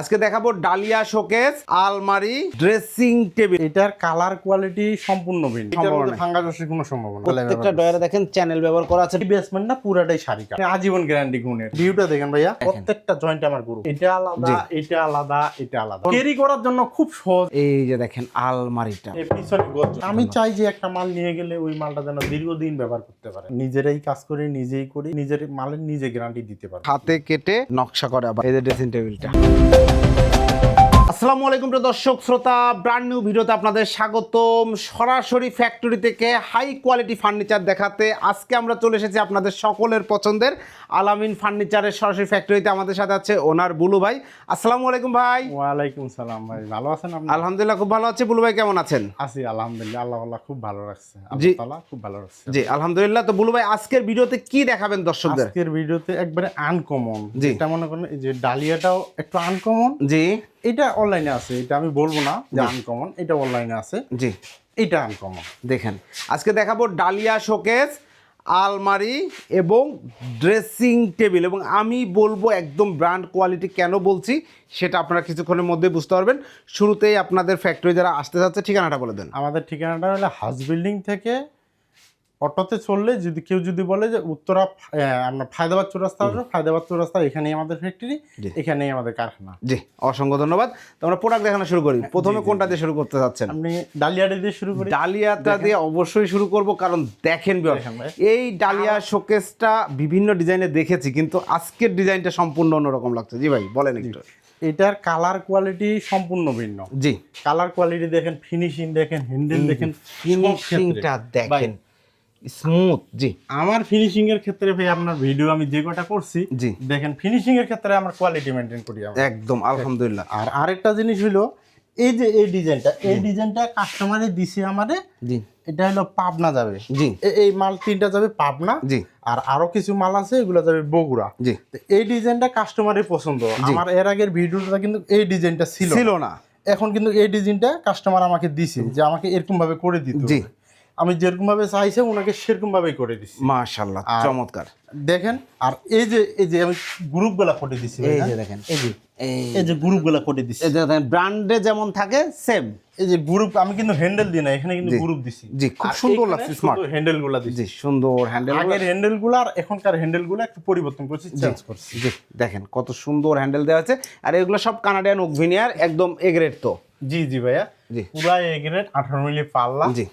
আজকে দেখাবো ডালিয়া শোকেস আলমারি ড্রেসিং টেবিল এটার কালার কোয়ালিটি সম্পূর্ণ ভিন্ন। ফাঙ্গাসের কোনো সম্ভাবনা। প্রত্যেকটা ডয়ারে দেখেন চ্যানেল ব্যবহার করা আছে। বেসমেন্ট না পুরাটাই শাড়ি আজীবন গ্যারান্টি গুণের। ভিউটা দেখেন ভাইয়া। প্রত্যেকটা জয়েন্ট আমার গ্রুপ এটা আলাদা এটা আলাদা এটা আলাদা। ক্যারি করার জন্য খুব সহজ। এই যে দেখেন আলমারিটা। আমি চাই যে একটা মাল নিয়ে গেলে ওই মালটা যেন দীর্ঘদিন ব্যবহার করতে পারে। নিজেরাই কাজ করি নিজেই করি নিজের মালের নিজে গ্যারান্টি দিতে পারে। হাতে কেটে নকশা করে আবার এই যে ড্রেসিং টেবিলটা thank you আসসালামু আলাইকুম প্রিয় দর্শক শ্রোতা ব্র্যান্ড নিউ ভিডিওতে আপনাদের স্বাগতম। সরাসরি ফ্যাক্টরি থেকে হাই কোয়ালিটি ফার্নিচার দেখাতে আজকে আমরা চলে এসেছি আপনাদের সকলের পছন্দের আলামিন ফার্নিচারের সরাসরি ফ্যাক্টরিতে আমাদের সাথে আছে ওনার বুলু ভাই। আসসালামু আলাইকুম ভাই। ওয়ালাইকুম সালাম ভাই ভালো আছেন আপনি? আলহামদুলিল্লাহ খুব ভালো আছে। বুলু ভাই কেমন আছেন? আছি আলহামদুলিল্লাহ আল্লাহ আল্লাহ খুব ভালো রাখছে। জি। আল্লাহ খুব ভালো রাখছে। জি আলহামদুলিল্লাহ। তো বুলু ভাই আজকের ভিডিওতে কি দেখাবেন দর্শকদের? আজকের ভিডিওতে একবারে আনকমন জি। যেটা মনে করেন এই যে ডালিয়াটাও একটু আনকমন জি। এটা অনলাইনে আছে এটা আমি বলব না যে আনকমন এটা অনলাইনে আছে। জি। এটা আনকমন দেখেন আজকে দেখাবো ডালিয়া শোকেস আলমারি এবং ড্রেসিং টেবিল এবং আমি বলব একদম ব্র্যান্ড কোয়ালিটি কেন বলছি সেটা আপনারা কিছুক্ষণের মধ্যে বুঝতে পারবেন। শুরুতেই আপনাদের ফ্যাক্টরি যারা আসতে যাচ্ছে ঠিকানাটা বলে দেন। আমাদের ঠিকানাটা হলো হাউস বিল্ডিং থেকে অটোতে চললে যদি কেউ যদি বলে যে উত্তরা আপনার ফায়দাবাদ চৌরাস্তা আসবে ফায়দাবাদ চৌরাস্তা এখানেই আমাদের ফ্যাক্টরি এখানেই আমাদের কারখানা। জি অসংখ্য ধন্যবাদ। আমরা প্রোডাক্ট দেখানো শুরু করি। প্রথমে কোনটা দিয়ে শুরু করতে যাচ্ছেন আপনি ডালিয়াটা দিয়ে শুরু করি। ডালিয়াটা দিয়ে অবশ্যই শুরু করব কারণ দেখেন এই ডালিয়া শোকেসটা বিভিন্ন ডিজাইনে দেখেছি কিন্তু আজকের ডিজাইনটা সম্পূর্ণ অন্যরকম লাগছে। জি ভাই বলেন একটু। এটার কালার কোয়ালিটি সম্পূর্ণ ভিন্ন। জি। কালার কোয়ালিটি দেখেন ফিনিশিং দেখেন হ্যান্ডেল দেখেন ফিনিশিংটা দেখেন। স্মুথ জি। আমার ফিনিশিং এর ক্ষেত্রে ভাই আপনার ভিডিও আমি যে কটা করছি জি। দেখেন ফিনিশিং এর ক্ষেত্রে আমার কোয়ালিটি মেনটেন করি একদম আলহামদুলিল্লাহ। আর আরেকটা জিনিস হলো এই যে এই ডিজাইনটা এই ডিজাইনটা কাস্টমারে দিছে আমারে জি। এটা হলো পাবনা যাবে। জি। এই মাল তিনটা যাবে পাবনা জি। আর আরও কিছু মাল আছে এগুলো যাবে বগুড়া। জি। তো এই ডিজাইনটা কাস্টমারের পছন্দ। আমার এর আগের ভিডিওটা কিন্তু এই ডিজাইনটা ছিল। ছিল না। এখন কিন্তু এই ডিজাইনটা কাস্টমার আমাকে দিছে যে আমাকে এরকম ভাবে করে দিতে জি। আমি যেরকম ভাবে চাইছে ওনাকে সেরকম ভাবেই করে দিছি। মাশাআল্লাহ চমৎকার। দেখেন আর এই যে এই যে আমি গ্রুপগুলা করে দিছি এই যে? দেখেন এই যে এই যে করে দিছি। এই যে দেখেন ব্র্যান্ডে যেমন থাকে সেম। এই যে গ্রুপ আমি কিন্তু হ্যান্ডেল দিই না এখানে কিন্তু গ্রুপ দিছি। জি, খুব সুন্দর লাগছে, গুলা দিছি। জি সুন্দর হ্যান্ডেল আগের আর এখনকার হ্যান্ডেলগুলা একটু পরিবর্তন করছি চেঞ্জ করছি। জি দেখেন কত সুন্দর হ্যান্ডেল দেওয়া আছে। আর এগুলো সব কানাডিয়ান ওকভিনিয়ার একদম এগ্রেড তো। জি জি ভাইয়া। জি। পুরা এ গ্রেড আঠারো মিলি পাল্লা। জি।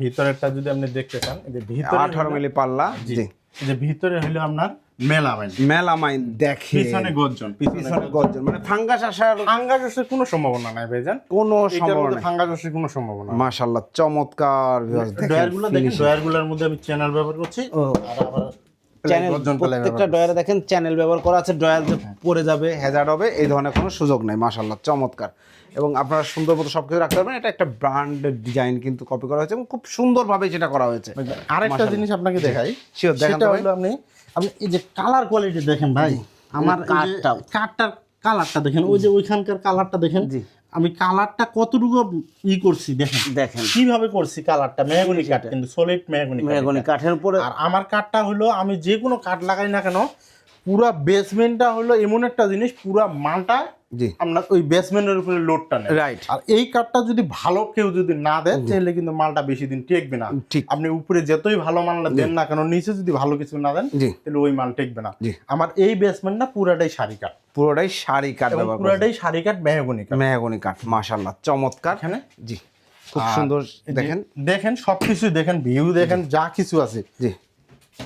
ভিতরেরটা যদি আপনি দেখতে চান এই যে ভিতরে আঠারো মিলি পাল্লা জি। এই যে ভিতরে হলো আপনার মেলামাইন। মেলামাইন দেখে পিছনে গর্জন পিছনে গর্জন। মানে ফাঙ্গাস আসার ফাঙ্গাস আসার কোনো সম্ভাবনা নাই ভাইজান। কোনো সম্ভাবনা ফাঙ্গাস ফাঙ্গাসের কোনো সম্ভাবনা মাশাআল্লাহ চমৎকার viewers, দেখেন ডয়ারগুলো দেখেন ডয়ারগুলোর গুলোর মধ্যে আমি চ্যানেল ব্যবহার করছি। আর আবার চ্যানেল প্রত্যেকটা ডয়ারে দেখেন চ্যানেল ব্যবহার করা আছে ডয়াল পড়ে যাবে হ্যাজার্ড হবে এই ধরনের কোনো সুযোগ নেই মাশাল্লাহ চমৎকার। এবং আপনারা সুন্দর মতো সবকিছু রাখতে পারবেন এটা একটা ব্র্যান্ডের ডিজাইন কিন্তু কপি করা হয়েছে এবং খুব সুন্দরভাবে সেটা করা হয়েছে। আরেকটা জিনিস আপনাকে দেখাই। Sure, দেখান আপনি আপনি এই যে কালার কোয়ালিটি দেখেন ভাই আমার কাঠটা। কাঠটার কালারটা দেখেন ওই যে ওইখানকার কালারটা দেখেন। আমি কালারটা কতটুকু ই করছি দেখেন। দেখেন। কীভাবে করছি কালারটা? মেহগনি কাঠ কিন্তু সলিড মেহগুনি মেহগনি কাঠের উপরে আর আমার কাঠটা হলো আমি যে কোনো কাঠ লাগাই না কেন পুরা বেসমেন্টটা হলো এমন একটা জিনিস পুরা মালটা জি। আপনার ওই বেসমেন্টের উপরে লোডটা নেয় রাইট আর এই কাঠটা যদি ভালো কেউ যদি না দেয় তাহলে কিন্তু মালটা বেশি দিন টেকবে না। ঠিক। আপনি উপরে যতই ভালো মালটা দেন না কেন নিচে যদি ভালো কিছু না দেন তাহলে ওই মাল টেকবে না। আমার এই বেসমেন্টটা পুরাটাই শাড়ি কাঠ পুরোটাই শাড়ি কাঠ ব্যবহার পুরাটাই শাড়ি কাঠ মেহগনি কাঠ মেহগনি কাঠ মাশাআল্লাহ চমৎকার। এখানে? জি খুব সুন্দর দেখেন। দেখেন সবকিছু দেখেন ভিউ দেখেন যা কিছু আছে। জি।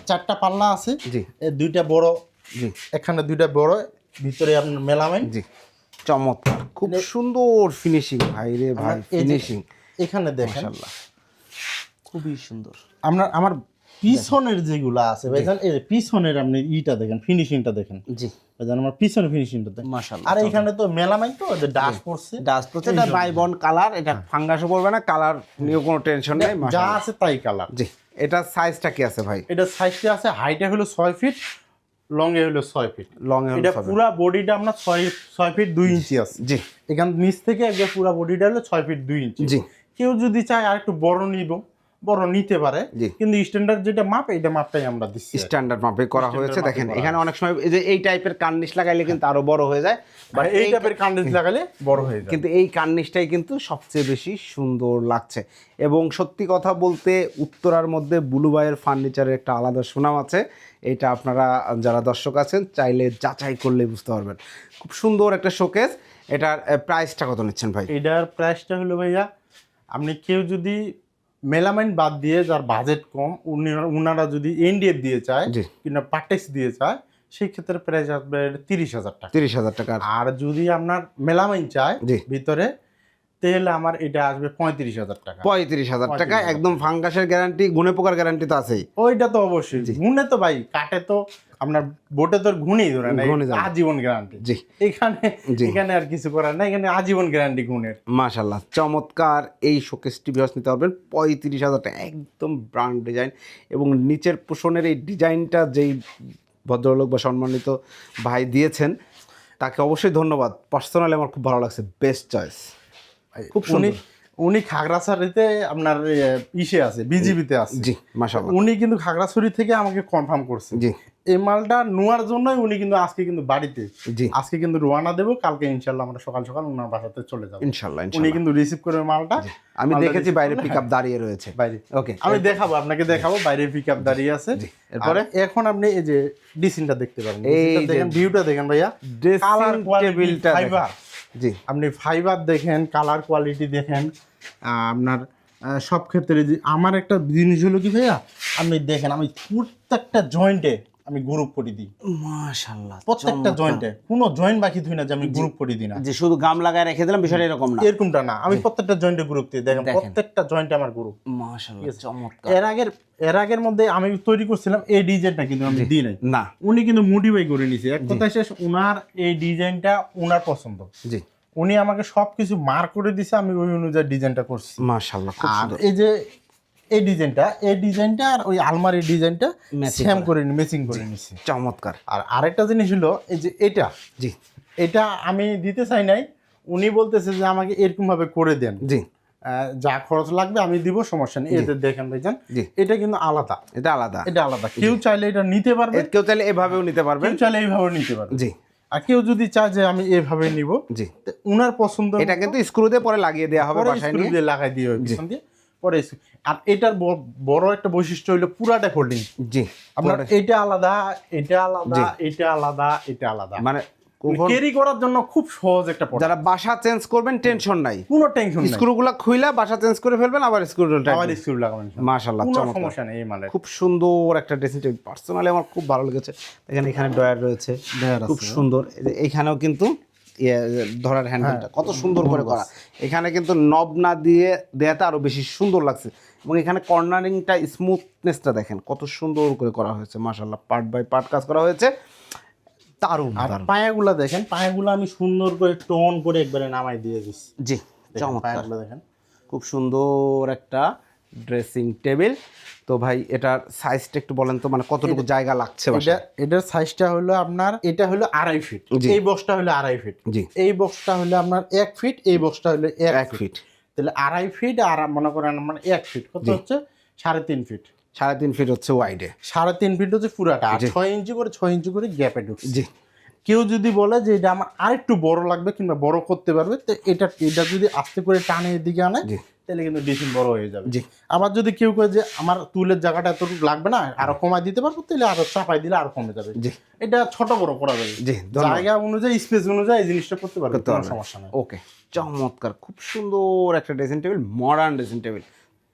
চারটা পাল্লা আছে। জি। দুইটা বড় জি। এখানে দুইটা বড় ভিতরে আপনার মেলামাইন জি। চমৎকার। খুব সুন্দর ফিনিশিং ভাই রে ভাই ফিনিশিং এখানে দেখেন খুবই সুন্দর। আমরা আমার পিছনের যেগুলো আছে ভাইজান এই পিছনের আপনি ইটা দেখেন ফিনিশিংটা দেখেন। জি। ভাইজান আমার পিছনের ফিনিশিংটা দেখেন। মাশাআল্লাহ আর এখানে তো মেলামাইন তো যে ডাস পড়ছে। ডাস্ট পড়ছে এটা বাই বন কালার এটা ফাঙ্গাসও পড়বে না কালার নিয়ে কোনো টেনশন নেই যা আছে তাই কালার জি এটা সাইজটা কি আছে ভাই? এটা সাইজটা আছে হাইটে হলো ছয় ফিট লং এ হলো ছয় ফিট লং এ এটা পুরা বডিটা আপনার ছয় ছয় ফিট দুই ইঞ্চি আছে। জি। এখান নিচ থেকে একবার পুরা বডিটা হলো ছয় ফিট দুই ইঞ্চি জি। কেউ যদি চায় আর একটু বড় নিব বড় নিতে পারে। কিন্তু স্ট্যান্ডার্ড যেটা মাপ এটা মাপটাই আমরা দিচ্ছি স্ট্যান্ডার্ড মাপে করা হয়েছে দেখেন এখানে অনেক সময় এই যে এই টাইপের কার্নিশ লাগাইলে কিন্তু আরও বড় হয়ে যায় বাট এই টাইপের কান্ডিস লাগালে বড় হয়ে যায়। কিন্তু এই কার্নিশটাই কিন্তু সবচেয়ে বেশি সুন্দর লাগছে। এবং সত্যি কথা বলতে উত্তরার মধ্যে বুলুবাইয়ের ফার্নিচারের একটা আলাদা সুনাম আছে এটা আপনারা যারা দর্শক আছেন চাইলে যাচাই করলে বুঝতে পারবেন। খুব সুন্দর একটা শোকেস এটার প্রাইসটা কত নিচ্ছেন ভাই? এটার প্রাইসটা হলো ভাইয়া আপনি কেউ যদি মেলামাইন বাদ দিয়ে যার বাজেট কম উনি উনারা যদি এনডিএফ দিয়ে চায় কিংবা পার্টেক্স দিয়ে চায় সেই ক্ষেত্রে প্রাইস আসবে তিরিশ হাজার টাকা। তিরিশ হাজার টাকা। আর যদি আপনার মেলামাইন চায়। ভিতরে তাহলে আমার এটা আসবে পঁয়ত্রিশ হাজার টাকা। পঁয়ত্রিশ হাজার টাকা একদম ফাঙ্গাসের গ্যারান্টি গুণে পোকার গ্যারান্টি তো আছেই। ওইটা তো অবশ্যই। গুণে তো ভাই কাটে তো আপনার বোটে তোর গুণেই ধরে না। আজীবন গ্যারান্টি জি এখানে। এখানে আর কিছু করার না এখানে আজীবন গ্যারান্টি গুণের মাশাল্লাহ চমৎকার এই শোকেসটি ভিউয়ার্স নিতে পারবেন পঁয়ত্রিশ হাজার টাকা একদম ব্র্যান্ড ডিজাইন এবং নিচের পোষণের এই ডিজাইনটা যেই ভদ্রলোক বা সম্মানিত ভাই দিয়েছেন তাকে অবশ্যই ধন্যবাদ পার্সোনালি আমার খুব ভালো লাগছে বেস্ট চয়েস খুব সুন্দর। উনি খাগড়াছড়িতে আপনার ইসে আছে বিজিবিতে আছে। জি মাশাল্লাহ উনি কিন্তু খাগড়াছড়ি থেকে আমাকে কনফার্ম করছে। জি। এই মালটা নেওয়ার জন্যই উনি কিন্তু আজকে কিন্তু বাড়িতে। জি। আজকে কিন্তু রোয়ানা দেবো কালকে ইনশাল্লাহ আমরা সকাল সকাল ওনার বাসাতে চলে যাব। ইনশাল্লাহ উনি কিন্তু রিসিভ করবে মালটা। আমি দেখেছি বাইরে পিক আপ দাঁড়িয়ে রয়েছে। বাইরে। ওকে আমি দেখাবো আপনাকে দেখাবো বাইরে পিক আপ দাঁড়িয়ে আছে। এরপরে? এখন আপনি এই যে ডিসিনটা দেখতে পারেন। এই দেখেন ভিউটা দেখেন ভাইয়া। কালার টেবিলটা ফাইবার জি। আপনি ফাইবার দেখেন কালার কোয়ালিটি দেখেন আপনার সব ক্ষেত্রে আমার একটা জিনিস হলো কি ভাইয়া? আপনি দেখেন, আমি প্রত্যেকটা জয়েন্টে আমি গ্রুপ করে দিই। মাশাল্লাহ প্রত্যেকটা জয়েন্টে কোনো জয়েন্ট বাকি থুই না যে আমি গ্রুপ করে দিই না। যে শুধু গাম লাগায় রেখে দিলাম বিষয়টা এরকম না। এরকমটা না। আমি প্রত্যেকটা জয়েন্টে গ্রুপ দিই। দেখেন। প্রত্যেকটা জয়েন্টে আমার গ্রুপ মাশাল্লাহ চমৎকার। এর আগের এর আগের মধ্যে আমি তৈরি করছিলাম এই ডিজাইনটা কিন্তু আমি দিই নাই। না। উনি কিন্তু মোটিভাই করে নিছে। এক কথায় শেষ উনার এই ডিজাইনটা উনার পছন্দ। জি। উনি আমাকে সবকিছু মার করে দিছে আমি ওই অনুযায়ী ডিজাইনটা করছি। মাশাল্লাহ খুব আর সুন্দর। এই যে এই ডিজাইনটা এই ডিজাইনটা আর ওই আলমারির ডিজাইনটা সেম করে। ম্যাচিং করে নিছি। চমৎকার। আর আরেকটা জিনিস হলো এই যে এটা জি। এটা আমি দিতে চাই নাই উনি বলতেছে যে আমাকে এরকম ভাবে করে দেন। জি। যা খরচ লাগবে আমি দিব সমস্যা নেই। এতে দেখেন ভাইজান এটা কিন্তু আলাদা। এটা আলাদা। এটা আলাদা। কেউ চাইলে এটা নিতে পারবে। কেউ চাইলে এভাবেও নিতে পারবে। কেউ চাইলে এইভাবে নিতে পারবে। জি। আর কেউ যদি চায় যে আমি এভাবে নিব জি। উনার পছন্দ এটা কিন্তু স্ক্রু দিয়ে পরে লাগিয়ে দেওয়া হবে বাসায় নিয়ে। দিয়ে লাগাই দিয়ে দিয়ে। পরে আর এটার বড় একটা বৈশিষ্ট্য হলো পুরাটা ফোল্ডিং জি আপনার এটা আলাদা এটা আলাদা এটা আলাদা এটা আলাদা। মানে ক্যারি করার জন্য খুব সহজ একটা পড়া। যারা বাসা চেঞ্জ করবেন টেনশন নাই। কোনো টেনশন নাই। স্ক্রুগুলো খুইলা বাসা চেঞ্জ করে ফেলবেন আবার স্ক্রু আবার স্ক্রু লাগাবেন। মাশাল্লাহ কোনো সমস্যা নেই এই খুব সুন্দর একটা ড্রেসিং টেবিল পার্সোনালি আমার খুব ভালো লেগেছে। এখানে এখানে ডয়ার রয়েছে। খুব সুন্দর। এইখানেও কিন্তু ধরার হ্যান্ডেলটা কত সুন্দর করে করা এখানে কিন্তু নব না দিয়ে দেয়াতে আরও বেশি সুন্দর লাগছে। এবং এখানে কর্নারিংটা স্মুথনেসটা দেখেন কত সুন্দর করে করা হয়েছে মাশাল্লাহ পার্ট বাই পার্ট কাজ করা হয়েছে। দারুণ আর পায়াগুলা দেখেন পায়াগুলা আমি সুন্দর করে টোন করে একবারে নামাই দিয়ে দিচ্ছি জি চমৎকার। পায়াগুলা দেখেন। খুব সুন্দর একটা ড্রেসিং টেবিল। তো ভাই এটার সাইজটা একটু বলেন তো মানে কতটুকু জায়গা লাগছে এটা এটার সাইজটা হলো আপনার এটা হলো আড়াই ফিট এই বক্সটা হলো আড়াই ফিট জি। এই বক্সটা হলো আপনার এক ফিট এই বক্সটা হলো এক ফিট তাহলে আড়াই ফিট আর মনে করেন মানে এক ফিট কত হচ্ছে? সাড়ে তিন ফিট সাড়ে তিন ফিট হচ্ছে ওয়াইডে সাড়ে তিন ফিট হচ্ছে পুরাটা আর ছয় ইঞ্চি করে ছয় ইঞ্চি করে গ্যাপে ঢুকছে। জি। কেউ যদি বলে যে এটা আমার আরেকটু বড় লাগবে কিংবা বড় করতে পারবে তো এটা এটা যদি আস্তে করে টানে এদিকে আনে। তাহলে কিন্তু ডিসিন বড় হয়ে যাবে। জি। আবার যদি কেউ কয়ে যে আমার তুলের জায়গাটা এতটুকু লাগবে না আরও কমাই দিতে পারব? তাহলে আরও চাপাই দিলে আরও কমে যাবে। জি। এটা ছোট বড় করা যাবে। জি জায়গা অনুযায়ী স্পেস অনুযায়ী এই জিনিসটা করতে পারবে কোনো সমস্যা নেই। ওকে চমৎকার। খুব সুন্দর একটা dressing table modern dressing table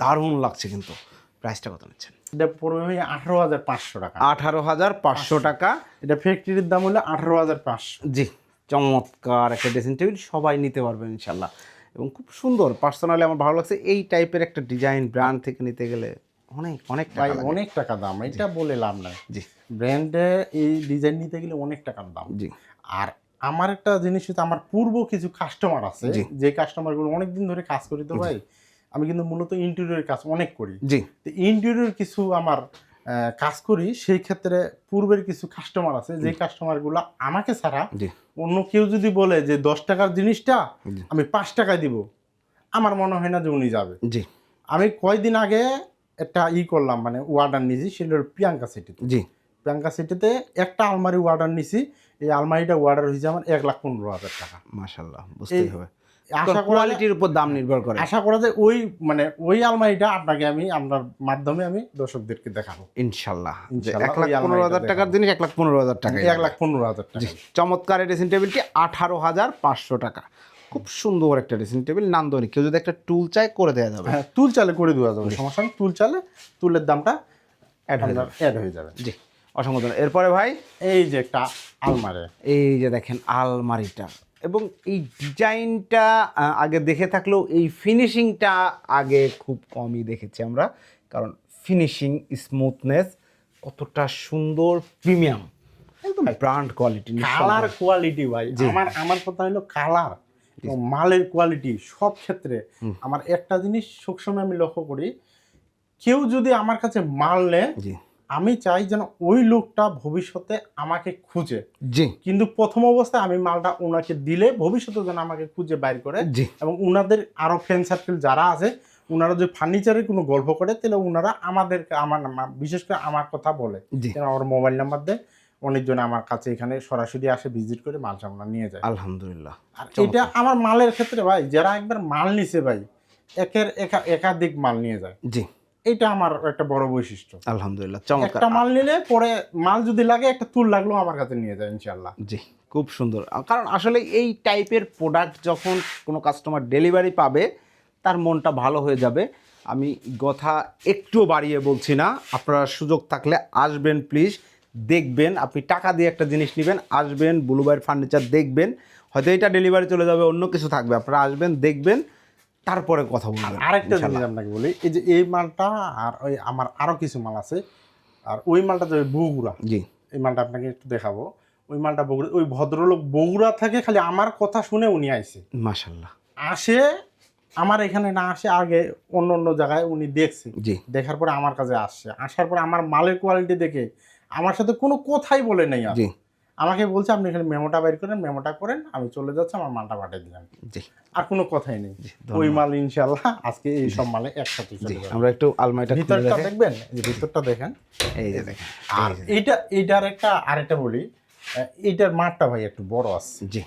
দারুণ লাগছে কিন্তু। প্রাইসটা কত নিচ্ছেন? এটা পড়বে আঠারো হাজার পাঁচশো টাকা। আঠারো হাজার পাঁচশো টাকা। এটা ফ্যাক্টরির দাম হলো আঠারো হাজার পাঁচশো। জি চমৎকার একটা ড্রেসিং টেবিল সবাই নিতে পারবেন ইনশাল্লাহ। এবং খুব সুন্দর। পার্সোনালি আমার ভালো লাগছে। এই টাইপের একটা ডিজাইন ব্র্যান্ড থেকে নিতে গেলে অনেক অনেক ভাই। অনেক টাকা দাম। এটা বলে লাভ নাই। জি। ব্র্যান্ডে এই ডিজাইন নিতে গেলে অনেক টাকার দাম। জি। আর আমার একটা জিনিস হচ্ছে আমার পূর্ব কিছু কাস্টমার আছে। যে কাস্টমারগুলো অনেকদিন ধরে কাজ করি তো ভাই আমি কিন্তু মূলত ইন্টেরিয়র কাজ অনেক করি। জি। তো ইন্টেরিয়র কিছু আমার কাজ করি সেই ক্ষেত্রে পূর্বের কিছু কাস্টমার আছে যে কাস্টমারগুলো আমাকে ছাড়া অন্য কেউ যদি বলে যে দশ টাকার জিনিসটা আমি পাঁচ টাকায় দিব। আমার মনে হয় না যে উনি যাবে। জি। আমি কয়দিন আগে একটা ই করলাম মানে ওয়ার্ডার নিয়েছি সেটা হলো প্রিয়াঙ্কা সিটিতে। জি। প্রিয়াঙ্কা সিটিতে একটা আলমারি ওয়ার্ডার নিছি এই আলমারিটা ওয়ার্ডার হয়েছে আমার এক লাখ পনেরো হাজার টাকা। মাশাল্লাহ বুঝতেই হবে। আশা কোয়ালিটির উপর দাম নির্ভর করে। আশা করা যায় ওই মানে ওই আলমারিটা আপনাকে আমি আপনার মাধ্যমে আমি দর্শকদেরকে দেখাবো। ইনশাল্লাহ। এক লাখ পনেরো হাজার টাকার জিনিস এক লাখ পনেরো হাজার টাকা এক লাখ পনেরো হাজার টাকা চমৎকার এই ড্রেসিং টেবিলটি আঠারো হাজার পাঁচশো টাকা। খুব সুন্দর একটা ড্রেসিং টেবিল নান্দনিক। কেউ যদি একটা টুল চায় করে দেওয়া যাবে। হ্যাঁ তুল চালে করে দেওয়া যাবে সমস্যা তুল চালে টুলের দামটা অ্যাড হয়ে আপনার অ্যাড হয়ে যাবে। জি অসংখ্য এরপরে ভাই? এই যে একটা আলমারি। এই যে দেখেন আলমারিটা। এবং এই ডিজাইনটা আগে দেখে থাকলেও এই ফিনিশিংটা আগে খুব কমই দেখেছি আমরা। কারণ ফিনিশিং স্মুথনেস কতটা সুন্দর প্রিমিয়াম। একদম। ব্র্যান্ড কোয়ালিটি কালার কোয়ালিটি ভাই আমার আমার কথা হলো কালার মালের কোয়ালিটি সব ক্ষেত্রে আমার একটা জিনিস সবসময় আমি লক্ষ্য করি কেউ যদি আমার কাছে মাল নেয় আমি চাই যেন ওই লোকটা ভবিষ্যতে আমাকে খুঁজে। জি। কিন্তু প্রথম অবস্থায় আমি মালটা ওনাকে দিলে ভবিষ্যতে যেন আমাকে খুঁজে বাইর করে জি। এবং ওনাদের আরও ফ্রেন্ড সার্কেল যারা আছে ওনারা যদি ফার্নিচারের কোনো গল্প করে তাহলে ওনারা আমাদেরকে আমার বিশেষ করে আমার কথা বলে। আমার মোবাইল নাম্বার দেয় অনেকজন আমার কাছে এখানে সরাসরি আসে ভিজিট করে মাল সামলা নিয়ে যায়। আলহামদুলিল্লাহ আর এটা আমার মালের ক্ষেত্রে ভাই যারা একবার মাল নিছে ভাই একের একা- একাধিক মাল নিয়ে যায়। জি। এটা আমার একটা বড় বৈশিষ্ট্য। আলহামদুলিল্লাহ চমৎকার। একটা মাল নিলে পরে মাল যদি লাগে একটা তুল লাগল আমার কাছে নিয়ে যায় ইনশাল্লাহ জি খুব সুন্দর। কারণ আসলে এই টাইপের প্রোডাক্ট যখন কোনো কাস্টমার ডেলিভারি পাবে তার মনটা ভালো হয়ে যাবে। আমি কথা একটু বাড়িয়ে বলছি না আপনারা সুযোগ থাকলে আসবেন প্লিজ দেখবেন আপনি টাকা দিয়ে একটা জিনিস নেবেন আসবেন ব্লুবাইয়ের ফার্নিচার দেখবেন। হয়তো এটা ডেলিভারি চলে যাবে অন্য কিছু থাকবে। আপনারা আসবেন দেখবেন। তারপরে কথা বলবেন আরেকটা জিনিস আপনাকে বলি এই যে এই মালটা আর ওই আমার আরও কিছু মাল আছে আর ওই মালটা যে বগুড়া জি। এই মালটা আপনাকে একটু দেখাবো। ওই মালটা বগুড়া ওই ভদ্রলোক বগুড়া থেকে খালি আমার কথা শুনে উনি আইছে। মাশাল্লাহ আসে আমার এখানে না আসে আগে অন্য অন্য জায়গায় উনি দেখছে। জি। দেখার পরে আমার কাছে আসছে। আসার পরে আমার মালের কোয়ালিটি দেখে আমার সাথে কোনো কথাই বলে নেই আর। জি। আমাকে বলছে আপনি এখানে মেমোটা বের করেন মেমোটা করেন আমি চলে যাচ্ছি আমার মালটা পাঠিয়ে দিলাম। জি। আর কোনো কথাই নেই। ওই মাল ইনশাল্লাহ আজকে এই সব মালে একসাথে আমরা একটু আলমারিটা ভিতরটা দেখবেন? এই যে ভিতরটা দেখেন। এই যে দেখেন। আর এইটা এইটার একটা আরেকটা বলি এইটার মাপটা ভাই একটু বড় আছে। জি।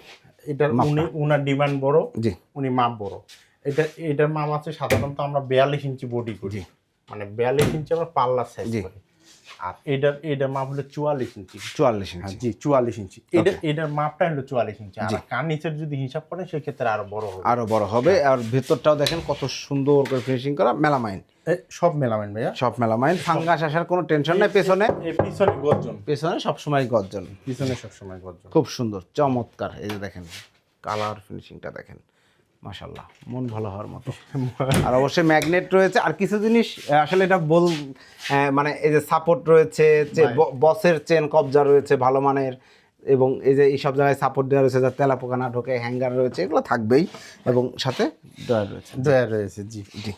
এটার উনি উনার ডিমান্ড বড় জি। উনি মাপ বড়। এটা এটার মাপ আছে সাধারণত আমরা বিয়াল্লিশ ইঞ্চি বডি করি। মানে বিয়াল্লিশ ইঞ্চি আমরা পাল্লা সাইজ। করি। আর এটার এটার মাপ হলো চুয়াল্লিশ ইঞ্চি। চুয়াল্লিশ হ্যাঁ, ইঞ্চি জি চুয়াল্লিশ ইঞ্চি। এটা এটার মাপটা হলো চুয়াল্লিশ ইঞ্চি। আর কার নিচের যদি হিসাব করেন সেক্ষেত্রে আরও বড় হবে। আরও বড় হবে। আর ভেতরটাও দেখেন কত সুন্দর করে ফিনিশিং করা মেলামাইন সব মেলামেন ভাইয়া। সব মেলামাইন ফাঙ্গাস আসার কোনো টেনশন নেই পেছনে। পিছনে গর্জন। পেছনে সবসময় গর্জন। পিছনে সবসময় গর্জন। খুব সুন্দর চমৎকার। এই যে দেখেন কালার ফিনিশিংটা দেখেন। মাশাল্লাহ মন ভালো হওয়ার মতো। আর অবশ্যই ম্যাগনেট রয়েছে। আর কিছু জিনিস আসলে এটা বল মানে এই যে সাপোর্ট রয়েছে যে বসের চেন কবজা রয়েছে ভালো মানের এবং এই যে এই সব জায়গায় সাপোর্ট দেওয়া রয়েছে যাতে তেলা পোকা না ঢোকে হ্যাঙ্গার রয়েছে এগুলো থাকবেই। এবং সাথে ড্রয়ার রয়েছে। দয়া রয়েছে জি। জি।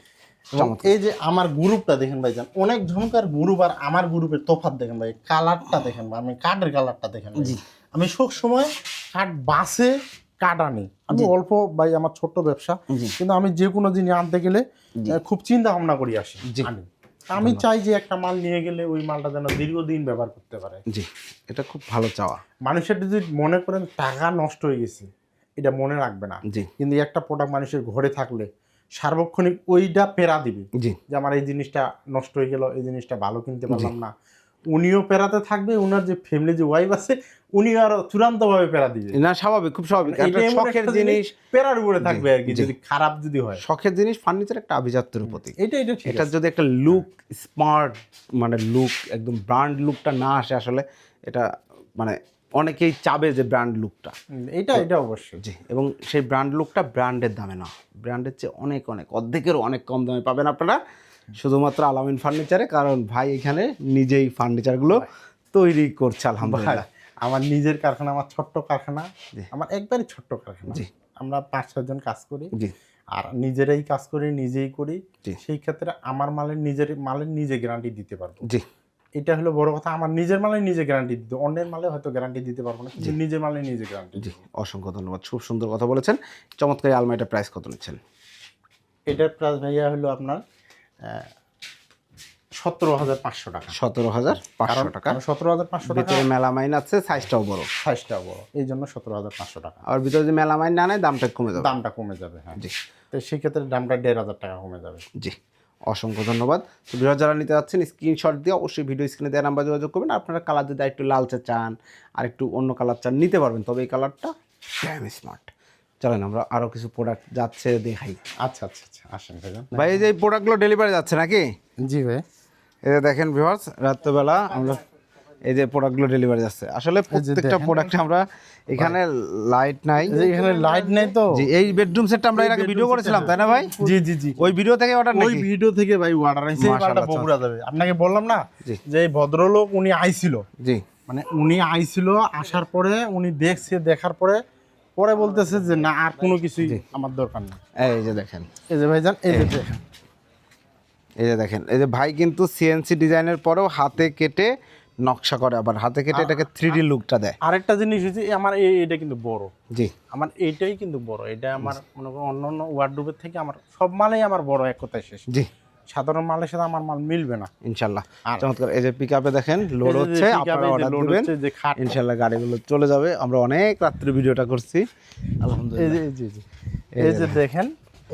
এই যে আমার গ্রুপটা দেখেন ভাই অনেক ঝমকার গ্রুপ আর আমার গ্রুপের তফাৎ দেখেন ভাই কালারটা দেখেন ভাই আমি কাঠের কালারটা দেখেন জি। আমি সব সময় কাঠ বাসে কাঠ আনি আমি অল্প ভাই আমার ছোট্ট ব্যবসা। কিন্তু আমি যে কোনো জিনিস আনতে গেলে খুব চিন্তা ভাবনা করি আসি জি। আমি চাই যে একটা মাল নিয়ে গেলে ওই মালটা যেন দীর্ঘদিন ব্যবহার করতে পারে। জি এটা খুব ভালো চাওয়া। মানুষের যদি মনে করেন টাকা নষ্ট হয়ে গেছে এটা মনে রাখবে না। জি। কিন্তু একটা প্রোডাক্ট মানুষের ঘরে থাকলে সার্বক্ষণিক ওইটা পেরা দিবে জি। যে আমার এই জিনিসটা নষ্ট হয়ে গেল এই জিনিসটা ভালো কিনতে পারলাম না। উনিও পেরাতে থাকবে উনার যে ফ্যামিলি যে ওয়াইফ আছে উনি আরও চূড়ান্ত ভাবে পেরা দিবে। না স্বাভাবিক খুব স্বাভাবিক। শখের জিনিস পেরার উপরে থাকবে আর কি যদি খারাপ যদি হয়। শখের জিনিস ফার্নিচার একটা আভিজাত্যের প্রতীক। এটা এটা এটা যদি একটা লুক স্মার্ট মানে লুক একদম ব্র্যান্ড লুকটা না আসে আসলে এটা মানে অনেকেই চাবে যে ব্র্যান্ড লুকটা এটা এটা অবশ্যই। জি এবং সেই ব্র্যান্ড লুকটা ব্র্যান্ডের দামে না। ব্র্যান্ডের চেয়ে অনেক অনেক অর্ধেকেরও অনেক কম দামে পাবেন আপনারা। শুধুমাত্র আলামিন ফার্নিচারে কারণ ভাই এখানে নিজেই ফার্নিচারগুলো তৈরি করছে আলহামদুলিল্লাহ। আমার নিজের কারখানা আমার ছোট্ট কারখানা আমার একবারই ছোট্ট কারখানা। জি। আমরা পাঁচ ছজন কাজ করি। জি। আর নিজেরাই কাজ করি নিজেই করি। সেই ক্ষেত্রে আমার মালের নিজের মালের নিজে গ্যারান্টি দিতে পারব। জি। এটা হলো বড় কথা আমার নিজের মালে নিজে গ্যারান্টি দিতে অন্যের মালে হয়তো গ্যারান্টি দিতে পারব না কিন্তু নিজের মালে নিজে গ্যারান্টি জি অসংখ্য ধন্যবাদ খুব সুন্দর কথা বলেছেন। চমৎকার আলমারিটা প্রাইস কত নিচ্ছেন? এটার প্রাইস ভাইয়া হলো আপনার সতেরো হাজার পাঁচশো টাকা। সতেরো হাজার পাঁচশো টাকা। সতেরো হাজার পাঁচশো ভিতরে মেলামাইন আছে সাইজটাও বড়। সাইজটা বড়। এই জন্য সতেরো হাজার পাঁচশো টাকা। আর ভিতরে যদি মেলামাইন না নেয় দামটা কমে যাবে। দামটা কমে যাবে হ্যাঁ। জি। তো সেক্ষেত্রে দামটা দেড় হাজার টাকা কমে যাবে। জি। অসংখ্য ধন্যবাদ। তো বৃহৎ যারা নিতে যাচ্ছেন স্ক্রিনশট দিয়ে অবশ্যই ভিডিও স্ক্রিনে দেওয়া নাম্বার যোগাযোগ করবেন। আপনারা কালার যদি একটু লালচে চান আর একটু অন্য কালার চান নিতে পারবেন। তবে এই কালারটা ড্যাম স্মার্ট চলেন আমরা আরও কিছু প্রোডাক্ট যাচ্ছে দেখাই। আচ্ছা আচ্ছা আচ্ছা আসেন ভাই এই যে প্রোডাক্টগুলো ডেলিভারি যাচ্ছে নাকি? জি ভাই। এই যে দেখেন ভিউয়ার্স রাত্রেবেলা আমরা এই যে প্রোডাক্টগুলো ডেলিভারি যাচ্ছে। আসলে প্রত্যেকটা প্রোডাক্টে আমরা এখানে লাইট নাই। এখানে লাইট নেই তো। জি এই বেডরুম সেটটা আমরা এর আগে ভিডিও করেছিলাম তাই না ভাই? জি জি জি। ওই ভিডিও থেকে অর্ডার ওই ভিডিও থেকে ভাই অর্ডার আইছে মাশাআল্লাহ, বগুড়া যাবে। আপনাকে বললাম না। যে এই ভদ্রলোক উনি আইছিল। জি। মানে উনি আইছিল আসার পরে উনি দেখছে দেখার পরে পরে বলতেছে যে না আর কোনো কিছুই আমার দরকার নেই। এই যে দেখেন। এই যে ভাইজান এই যে দেখেন। এই যে দেখেন এই যে ভাই কিন্তু সিএনসি ডিজাইনের পরেও হাতে কেটে নকশা করে আবার হাতে কেটে এটাকে থ্রি ডি লুকটা দেয়। আরেকটা জিনিস হচ্ছে আমার এটা কিন্তু বড়। জি। আমার এইটাই কিন্তু বড়। এটা আমার মনে করো অন্য অন্য ওয়ার্ডরোবের থেকে আমার সব মালেই আমার বড় এক কথায় শেষ। জি। সাধারণ মালের সাথে আমার মাল মিলবে না। ইনশাল্লাহ। চমৎকার। এই যে পিক আপে দেখেন লোড হচ্ছে আপনারা অর্ডার দিবেন। ইনশাল্লাহ গাড়িগুলো চলে যাবে। আমরা অনেক রাত্রে ভিডিওটা করছি। আলহামদুলিল্লাহ। এই যে দেখেন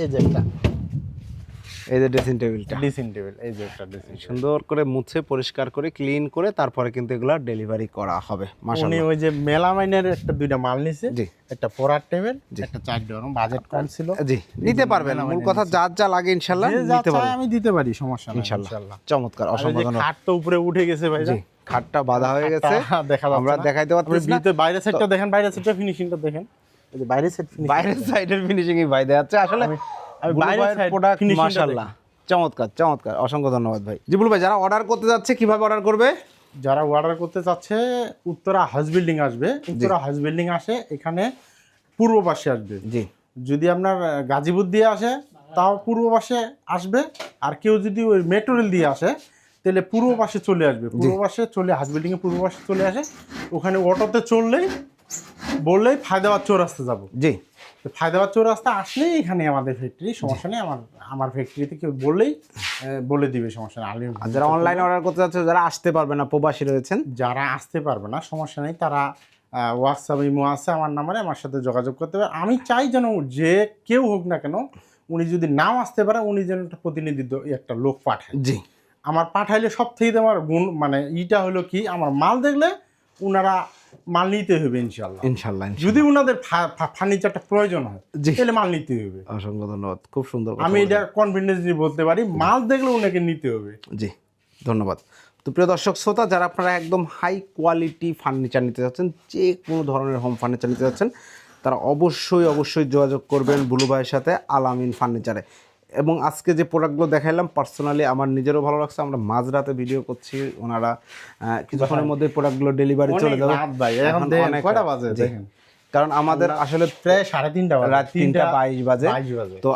এই যে একটা। এই যে ড্রেসিং টেবিলটা ড্রেসিং টেবিল এই যে একটা ড্রেসিং সুন্দর করে মুছে পরিষ্কার করে ক্লিন করে তারপরে কিন্তু এগুলা ডেলিভারি করা হবে উনি ওই যে মেলামাইনের একটা দুইটা মাল নিছে জি। একটা পড়ার টেবিল একটা চার ডোর বাজেট কম ছিল। জি নিতে পারবেন মূল কথা যার যা লাগে ইনশাল্লাহ যে যা নিতে পারবেন। আমি দিতে পারি সমস্যা নেই ইনশাল্লাহ চমৎকার যে ধন্যবাদ খাট তো উপরে উঠে গেছে ভাই খাটটা বাধা হয়ে গেছে। আমরা দেখাইতে পারতেছি না। বাইরের সাইডটা দেখেন বাইরের সাইডটা ফিনিশিংটা দেখেন। এই যে বাইরের সাইড ফিনিশিং বাইরের সাইডের ফিনিশিং ভাই দেখাচ্ছে আসলে প্রোডাক্ট মাশাআল্লাহ চমৎকার চমৎকার অসংখ্য ধন্যবাদ ভাই। জিবুল ভাই যারা অর্ডার করতে যাচ্ছে কীভাবে অর্ডার করবে? যারা অর্ডার করতে চাচ্ছে উত্তরা হাউস বিল্ডিং আসবে। উত্তরা হাউস বিল্ডিং আসে এখানে পূর্ব পাশে আসবে। জি। যদি আপনার গাজীপুর দিয়ে আসে তাও পূর্ব পাশে আসবে। আর কেউ যদি ওই মেট্রো রেল দিয়ে আসে তাহলে পূর্ব পাশে চলে আসবে। পূর্ব পাশে চলে হাউস বিল্ডিং এর পূর্ব পাশে চলে আসে। ওখানে অটোতে চললেই বললেই ফায়দাবাদ চৌরাস্তা যাব। জি। ফায়দাবাদ চৌরাস্তা আসলেই এখানে আমাদের ফ্যাক্টরি সমস্যা নেই। আমার আমার ফ্যাক্টরিতে কেউ বললেই বলে দিবে সমস্যা নেই। আলিম যারা অনলাইনে অর্ডার করতে যাচ্ছে যারা আসতে পারবে না প্রবাসী রয়েছেন? যারা আসতে পারবে না সমস্যা নেই। তারা হোয়াটসঅ্যাপ ইমো আছে আমার নাম্বারে আমার সাথে যোগাযোগ করতে পারে। আমি চাই যেন যে কেউ হোক না কেন উনি যদি নাও আসতে পারে উনি যেন একটা প্রতিনিধিত্ব একটা লোক পাঠায়। জি। আমার পাঠাইলে সব থেকে আমার গুণ মানে ইটা হলো কি আমার মাল দেখলে উনারা মাল নিতে হবে ইনশাল্লাহ ইনশাল্লাহ। যদি ওনাদের ফার্নিচারটা প্রয়োজন হয় জি। তাহলে মাল নিতে হবে। অসংখ্য ধন্যবাদ খুব সুন্দর আমি বলেছেন। কনফিডেন্স কনফিডেন্সলি বলতে পারি মাল দেখলে ওনাকে নিতে হবে। জি ধন্যবাদ। তো প্রিয় দর্শক শ্রোতা যারা আপনারা একদম হাই কোয়ালিটি ফার্নিচার নিতে যাচ্ছেন যে কোনো ধরনের হোম ফার্নিচার নিতে যাচ্ছেন তারা অবশ্যই অবশ্যই যোগাযোগ করবেন বুলু ভাইয়ের সাথে আলামিন ফার্নিচারে এবং আজকে যে প্রোডাক্টগুলো দেখাইলাম পার্সোনালি আমার নিজেরও ভালো লাগছে। আমরা মাঝরাতে ভিডিও করছি ওনারা কিছুক্ষণের মধ্যে প্রোডাক্টগুলো ডেলিভারি চলে যাবে। এখন কয়টা বাজে দেখেন। কারণ আমাদের আসলে প্রায় সাড়ে তিনটা রাত তিনটা বাইশ বাজে। তো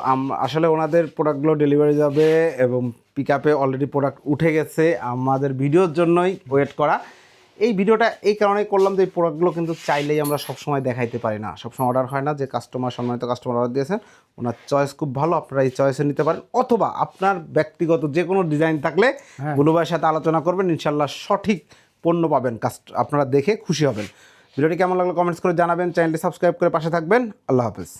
আসলে ওনাদের প্রোডাক্টগুলো ডেলিভারি যাবে এবং পিক আপে অলরেডি প্রোডাক্ট উঠে গেছে। আমাদের ভিডিওর জন্যই ওয়েট করা। এই ভিডিওটা এই কারণে করলাম যে এই প্রোডাক্টগুলো কিন্তু চাইলেই আমরা সবসময় দেখাইতে পারি না। সবসময় অর্ডার হয় না যে কাস্টমার সম্মানিত কাস্টমার অর্ডার দিয়েছেন ওনার চয়েস খুব ভালো আপনারা এই চয়েসে নিতে পারেন। অথবা আপনার ব্যক্তিগত যে কোনো ডিজাইন থাকলে গুলু ভাইয়ের সাথে আলোচনা করবেন ইনশাল্লাহ সঠিক পণ্য পাবেন কাস্ট আপনারা দেখে খুশি হবেন। ভিডিওটি কেমন লাগল কমেন্টস করে জানাবেন চ্যানেলটি সাবস্ক্রাইব করে পাশে থাকবেন। আল্লাহ হাফেজ।